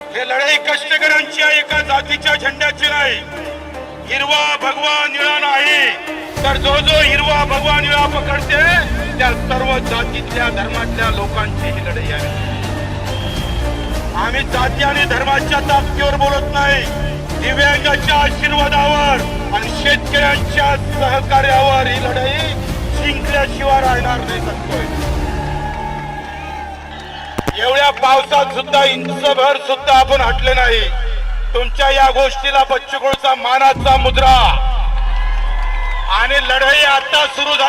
हे लढाई कष्टकऱ्यांची आहे, एका जातीच्या झेंड्याची नाही. हिरवा भगवा निळा नाही. तर जो जो हिरवा भगवा निळा पकडते त्या सर्व जातीतल्या धर्मातल्या लोकांची ही लढाई आहे. आम्ही जाती आणि धर्माच्या ताकदीवर बोलत नाही. दिव्यांगाच्या आशीर्वादावर आणि शेतकऱ्यांच्या सहकार्यावर ही लढाई जिंकल्याशिवाय राहणार नाही सांगतोय या पावसात सुद्धा इंचभर सुद्धा आपण हटले नाही. तुमच्या या गोष्टीला बच्चूकुळचा मानाचा मुद्रा. आणि लढाई आता सुरू झाली.